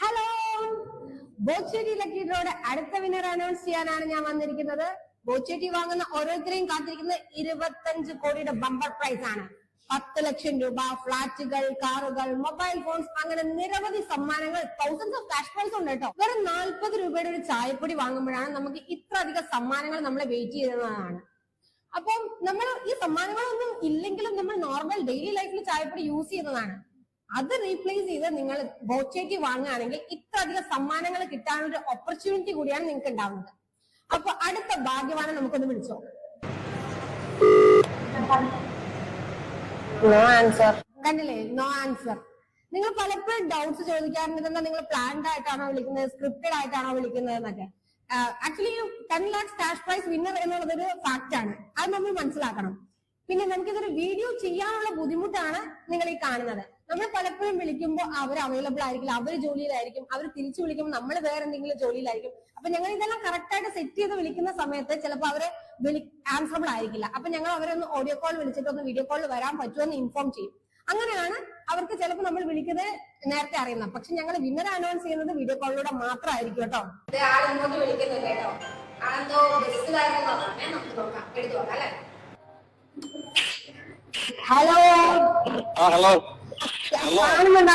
Hello ബോച്ചേരി ഡ്രോയുടെ അടുത്ത winner announce ചെയ്യാനാണ് ഞാൻ വന്നിരിക്കുന്നത്. ബോച്ചേരി വാങ്ങുന്ന ഓരോരുത്തരെയും കാത്തിരിക്കുന്നത് ഇരുപത്തഞ്ച് കോടിയുടെ ബമ്പർ പ്രൈസ് ആണ്. പത്ത് ലക്ഷം രൂപ ഫ്ളാറ്റുകൾ കാറുകൾ മൊബൈൽ ഫോൺസ് അങ്ങനെ നിരവധി സമ്മാനങ്ങൾ തൗസൻഡ്സ് ഓഫ് ക്യാഷ് പ്രൈസ് ഉണ്ട് കേട്ടോ. വെറും നാൽപ്പത് രൂപയുടെ ഒരു ചായപ്പൊടി വാങ്ങുമ്പോഴാണ് നമുക്ക് ഇത്ര അധികം സമ്മാനങ്ങൾ നമ്മളെ വെയിറ്റ് ചെയ്യുന്നതാണ്. അപ്പം നമ്മൾ ഈ സമ്മാനങ്ങളൊന്നും ഇല്ലെങ്കിലും നമ്മൾ നോർമൽ ഡെയിലി ലൈഫിൽ ചായപ്പൊടി യൂസ് ചെയ്യുന്നതാണ്. അത് റീപ്ലേസ് ചെയ്ത് നിങ്ങൾ ബോച്ചേക്ക് വാങ്ങുകയാണെങ്കിൽ ഇത്ര അധികം സമ്മാനങ്ങൾ കിട്ടാനുള്ള ഒരു ഓപ്പർച്യൂണിറ്റി കൂടിയാണ് നിങ്ങൾക്ക് ഉണ്ടാവുന്നത് അപ്പൊ അടുത്ത ഭാഗ്യവാനെ നമുക്കൊന്ന് വിളിച്ചോ. നോ ആൻസർ കണ്ടില്ലേ? നോ ആൻസർ നിങ്ങൾ പലപ്പോഴും ഡൗട്ട്സ് ചോദിക്കാറുണ്ട് എന്താ നിങ്ങൾ പ്ലാൻഡ് ആയിട്ടാണോ വിളിക്കുന്നത് സ്ക്രിപ്റ്റഡ് ആയിട്ടാണോ വിളിക്കുന്നത് എന്നൊക്കെ. Actually ten lakhs cash prize winner എന്നുള്ളത് ഒരു ഫാക്ട് ആണ്. അത് നമ്മൾ മനസ്സിലാക്കണം. പിന്നെ നമുക്കിതൊരു വീഡിയോ ചെയ്യാനുള്ള ബുദ്ധിമുട്ടാണ് നിങ്ങൾ ഈ കാണുന്നത്. നമ്മൾ പലപ്പോഴും വിളിക്കുമ്പോൾ അവർ അവൈലബിൾ ആയിരിക്കില്ല അവർ ജോലിയിലായിരിക്കും അവർ തിരിച്ചു വിളിക്കുമ്പോൾ നമ്മൾ വേറെ എന്തെങ്കിലും ജോലിയിലായിരിക്കും. അപ്പൊ ഞങ്ങൾ ഇതെല്ലാം കറക്റ്റ് ആയിട്ട് സെറ്റ് ചെയ്ത് വിളിക്കുന്ന സമയത്ത് ചിലപ്പോൾ അവർ വിളി ആൻസറബിൾ ആയിരിക്കില്ല. അപ്പൊ ഞങ്ങൾ അവരൊന്ന് ഓഡിയോ കോൾ വിളിച്ചിട്ട് ഒന്ന് വീഡിയോ കോളിൽ വരാൻ പറ്റുമെന്ന് ഇൻഫോം ചെയ്യും. അങ്ങനെയാണ് അവർക്ക് ചിലപ്പോൾ നമ്മൾ വിളിക്കുന്നത് നേരത്തെ അറിയുന്നത്. പക്ഷെ ഞങ്ങൾ വിന്നർ അനൗൺസ് ചെയ്യുന്നത് വീഡിയോ കോളിലൂടെ മാത്രമായിരിക്കും കേട്ടോ. ആളിങ്ങോട്ട് വിളിക്കുന്നത് കേട്ടോ? ആളെന്തോ ബസ്സിലായിരുന്നു നമുക്ക് നോക്കാം. എടുത്തു നോക്കാം ഹലോ ആ ഹലോ കാണുന്നുണ്ടോ